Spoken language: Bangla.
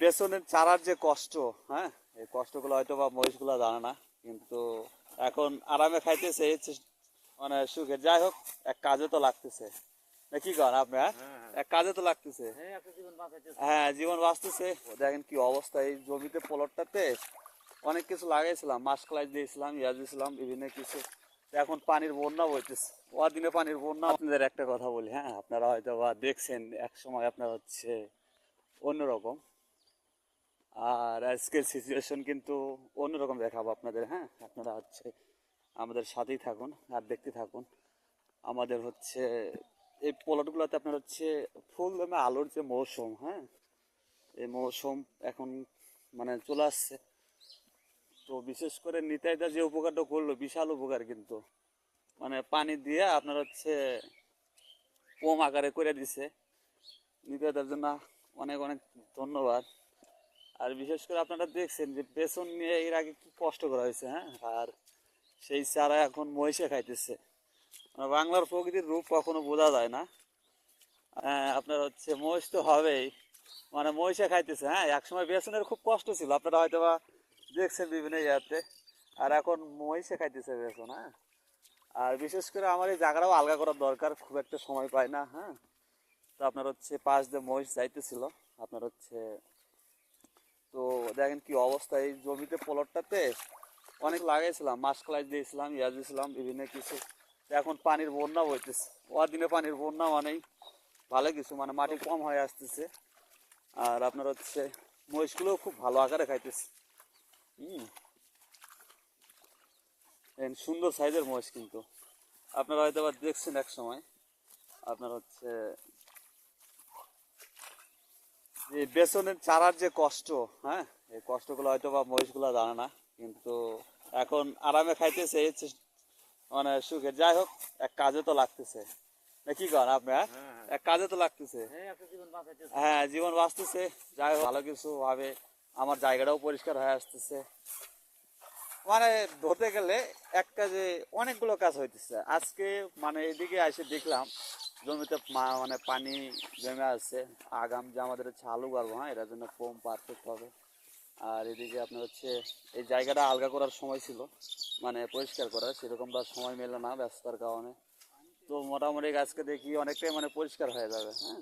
পেছনের চারার যে কষ্ট হ্যাঁ? এই কষ্টগুলো হয়তো বা মহিষগুলো জানে না কিন্তু এখন আরামে খাইতেছে মানে সুখে। যাই হোক এক কাজে তো লাগতেছে। কি করেন আপনি হ্যাঁ? এক কাজে তো লাগতেছে। হ্যাঁ জীবন বাঁচতেছে। দেখেন কি অবস্থা এই জমিতে পলটটাতে অনেক কিছু লাগাইছিলাম মাসকলাই দিয়েছিলাম ইয়া দিয়েছিলাম বিভিন্ন কিছু। এখন পানির বন্যা বইতেছে। দিনে পানির বন্যা? আপনাদের একটা কথা বলি হ্যাঁ? আপনারা হয়তো বা দেখছেন এক সময় আপনার হচ্ছে অন্যরকম। আর আজকের সিচুয়েশন কিন্তু অন্যরকম দেখাবো আপনাদের হ্যাঁ? আপনারা হচ্ছে আমাদের সাথেই থাকুন আর দেখতে থাকুন। আমাদের হচ্ছে এই প্লটগুলোতে আপনার হচ্ছে ফুল আলোর যে মৌসুম হ্যাঁ? এই মৌসুম এখন মানে চলে আসছে। তো বিশেষ করে নিতাইদা যে উপকারটা করল, বিশাল উপকার কিন্তু। মানে পানি দিয়ে আপনার হচ্ছে কম আকারে করে দিছে। নিতাইদার জন্য অনেক অনেক ধন্যবাদ। আর বিশেষ করে আপনারা দেখছেন যে বেসন নিয়ে এর আগে কি কষ্ট করা হয়েছে হ্যাঁ? আর সেই চারা এখন মহিষে খাইতেছে। মানে বাংলার প্রকৃতির রূপ কখনো বোঝা যায় না। হ্যাঁ, আপনার হচ্ছে মহিষ তো হবেই। মানে মহিষে খাইতেছে হ্যাঁ? একসময় বেসনের খুব কষ্ট ছিল। আপনারা হয়তো বা দেখছেন বিভিন্ন ইয়াতে। আর এখন মহিষে খাইতেছে বেসন হ্যাঁ? আর বিশেষ করে আমার এই জায়গাটাও আলগা করার দরকার খুব একটা সময় পাই না হ্যাঁ? তো আপনার হচ্ছে পাশ দিয়ে মহিষ যাইতেছিল। আপনার হচ্ছে তো দেখেন কি অবস্থা এই জমিতে পলটটাতে। অনেক লাগাইছিলাম মাসকলাই দিয়েছিলাম, ইয়া দিয়েছিলাম, বিভিন্ন কিছু। এখন পানির বন্যা বইতেছে। দিনে পানির বন্যা মানেই ভালো কিছু মানে মাটি কম হয়ে আসতেছে। আর আপনার হচ্ছে মহিষগুলোও খুব ভালো আকারে খাইতেছে। হুম। সুন্দর সাইজের মহিষ কিন্তু। আপনারা হয়তো আবার দেখছেন এক সময়। আপনার হচ্ছে বেসনের চারার যে কষ্ট হ্যাঁ? এই কষ্টগুলো হয়তো বা মহিষগুলো জানে না কিন্তু এখন আরামে খাইতেছে মানে সুখে। যাই হোক এক কাজে তো লাগতেছে। কি করেন আপনি হ্যাঁ? এক কাজে তো লাগতেছে। হ্যাঁ জীবন বাঁচতেছে। যাই হোক ভালো কিছু ভাবে আমার জায়গাটাও পরিষ্কার হয়ে আসতেছে। মানে ধরতে গেলে এক কাজে অনেকগুলো কাজ হইতেছে। আজকে মানে এদিকে এসে দেখলাম জমিতে মানে পানি জমে আসছে আগাম যে আমাদের হচ্ছে আলু করব হ্যাঁ এটার জন্য কম পারফেক্ট হবে। আর এদিকে আপনার হচ্ছে এই জায়গাটা আলগা করার সময় ছিল মানে পরিষ্কার করার, সেরকম তার সময় মেলে না ব্যস্ততার কারণে। তো মোটামুটি গাছকে দেখি অনেকটাই মানে পরিষ্কার হয়ে যাবে হ্যাঁ।